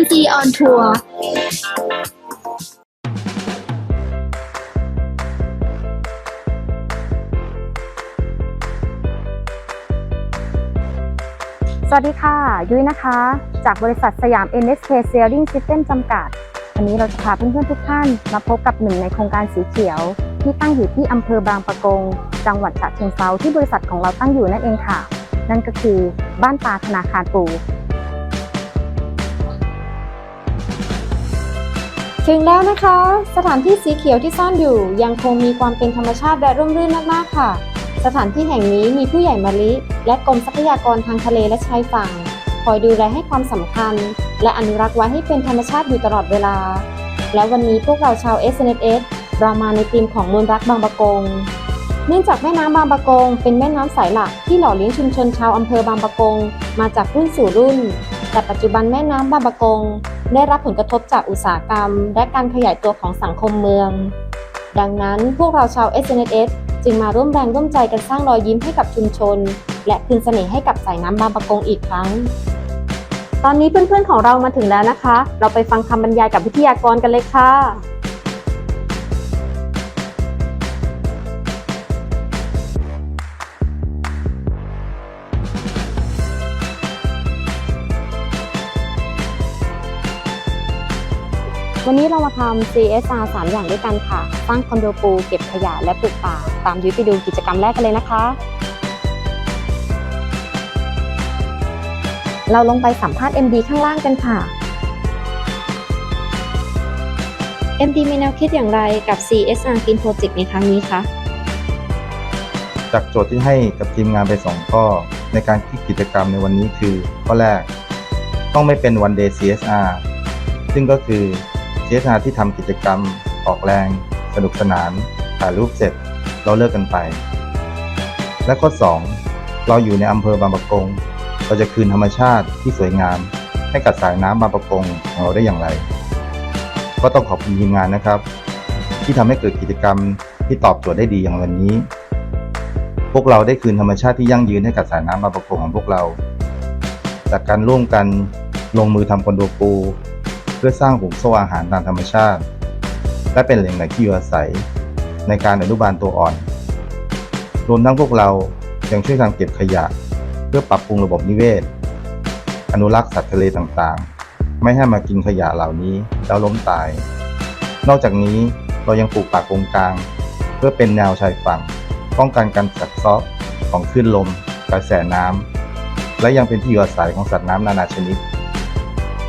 MG on Tour สวัสดีค่ะ ยุ้ยนะคะ จากบริษัทสยาม NSK Sailing System จำกัด วันนี้เราจะพาเพื่อนๆทุกท่าน มาพบกับหนึ่งในโครงการสีเขียว ที่ตั้งอยู่ที่อำเภอบางปะกง จังหวัดฉะเชิงเทราที่บริษัทของเราตั้งอยู่นั่นเองค่ะ นั่นก็คือบ้านปลาธนาคารปู ถึงแล้วนะคะ สถานที่สีเขียวที่ซ่อนอยู่ ยังคงมีความเป็นธรรมชาติและร่มรื่นมากๆค่ะ สถานที่แห่งนี้มีผู้ใหญ่มะลิ และกรมทรัพยากรทางทะเลและชายฝั่ง คอยดูแลให้ความสำคัญ และอนุรักษ์ไว้ให้เป็นธรรมชาติอยู่ตลอดเวลา และวันนี้พวกเราชาว SNS เรามาในธีมของมนรักบางปะกง เนื่องจากแม่น้ำบางปะกง เป็นแม่น้ำสายหลักที่หล่อเลี้ยงชุมชนชาวอำเภอบางปะกง มาจากรุ่นสู่รุ่น แต่ปัจจุบันแม่น้ำบางปะกง ได้รับผลกระทบจากอุตสาหกรรม และการขยายตัวของสังคมเมือง ดังนั้นพวกเราชาว SNS จึงมาร่วมแรงร่วมใจกันสร้างรอยยิ้มให้กับชุมชน และคืนเสน่ห์ให้กับสายน้ำบางปะกงอีกครั้ง ตอนนี้เพื่อนๆของเรามาถึงแล้วนะคะ เราไปฟังคำบรรยายกับวิทยากรกันเลยค่ะ วันนี้เรามาทำ CSR 3 อย่างด้วยกันค่ะ สร้างคอนโดปู เก็บขยะและปลูกป่า ตามยุ้ยไปดูกิจกรรมแรกกันเลยนะคะ เราลงไปสัมภาษณ์ MD ข้างล่างกันค่ะ MD มีแนวคิดอย่างไรกับ CSR Green Project ในครั้งนี้คะ จากโจทย์ที่ให้กับทีมงานไปสองข้อ ในการคิดกิจกรรมในวันนี้คือ ข้อแรก ต้องไม่เป็น one day CSR ซึ่งก็คือ CSR ที่ทำกิจกรรม ออกแรง สนุกสนานถ่ายรูปเสร็จ เราเลิกกันไป และข้อ 2 เราอยู่ในอำเภอบางปะกง เราจะคืนธรรมชาติที่สวยงาม ให้กับสายน้ำบางปะกงของเราได้อย่างไร ก็ต้องขอบคุณทีมงานนะครับ ที่ทำให้เกิดกิจกรรมที่ตอบโจทย์ได้ดีอย่างวันนี้ พวกเราได้คืนธรรมชาติที่ยั่งยืนให้กับสายน้ำบางปะกงของพวกเรา จากการร่วมกันลงมือทำคอนโดปู พื่อสร้างหุบโซ่อาหารตามธรรมชาติ และเป็นแหล่งแหล่งที่อยู่อาศัย ในการอนุบาลตัวอ่อน รวมทั้งพวกเรายังช่วยกันเก็บขยะ เพื่อปรับปรุงระบบนิเวศ อนุรักษ์สัตว์ทะเลต่างๆ ไม่ให้มากินขยะเหล่านี้แล้วล้มตาย นอกจากนี้เรายังปลูกป่าโกงกลาง เพื่อเป็นแนวชายฝั่ง ป้องกันการสัดเซาะของคลื่นลม กระแสน้ำและยังเป็นที่อยู่อาศัยของสัตว์น้ำนานาชนิด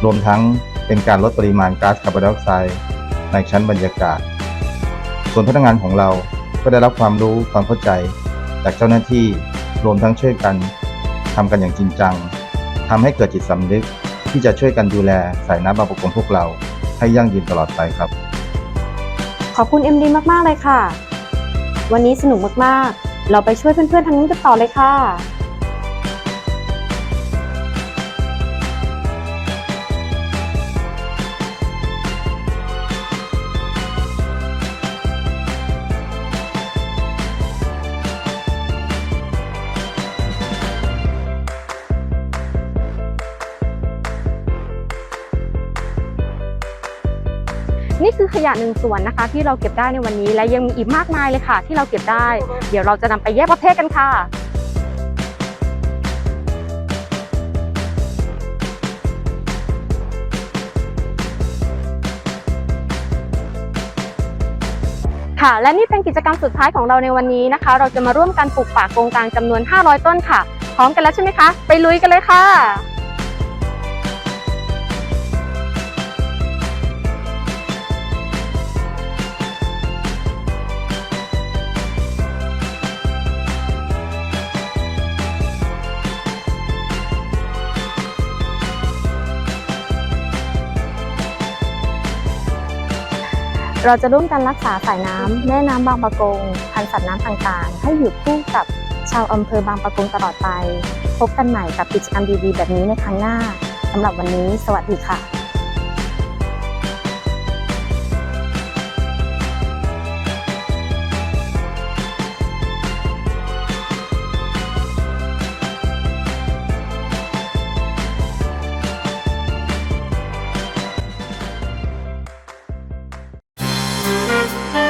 รวมทั้ง เป็นการลดปริมาณก๊าซคาร์บอนไดออกไซด์ในชั้นบรรยากาศ ส่วนพนักงานของเราก็ได้รับความรู้ความเข้าใจ จากเจ้าหน้าที่รวมทั้งช่วยกันทำกันอย่างจริงจังทำให้เกิดจิตสำนึกที่จะช่วยกันดูแลสายน้ำบางประกงพวกเราให้ยั่งยืนตลอดไปครับ ขอบคุณ MD มาก ๆ เลยค่ะ วันนี้สนุกมาก ๆ เราไปช่วยเพื่อน ๆ ทางนู้นกันต่อเลยค่ะ นี่คือขยะหนึ่งส่วนนะคะ ที่เราเก็บได้ในวันนี้และยังมีอีกมากมายเลยค่ะ ที่เราเก็บได้ เดี๋ยวเราจะนำไปแยกประเภทกันค่ะค่ะและนี่เป็นกิจกรรมสุดท้ายของเราในวันนี้นะคะ เราจะมาร่วมกันปลูกป่าโกงกลางจำนวน 500 ต้นค่ะ พร้อมกันแล้วใช่ไหมคะ ไปลุยกันเลยค่ะ เราจะร่วมกันรักษาสายน้ำแม่น้ำบางปะกงพันธุ์สัตว์น้ำต่างๆ ให้อยู่คู่กับชาวอำเภอบางปะกงตลอดไป พบกันใหม่กับกิจกรรมดีๆ แบบนี้ในครั้งหน้าสำหรับวันนี้ สวัสดีค่ะ Bye.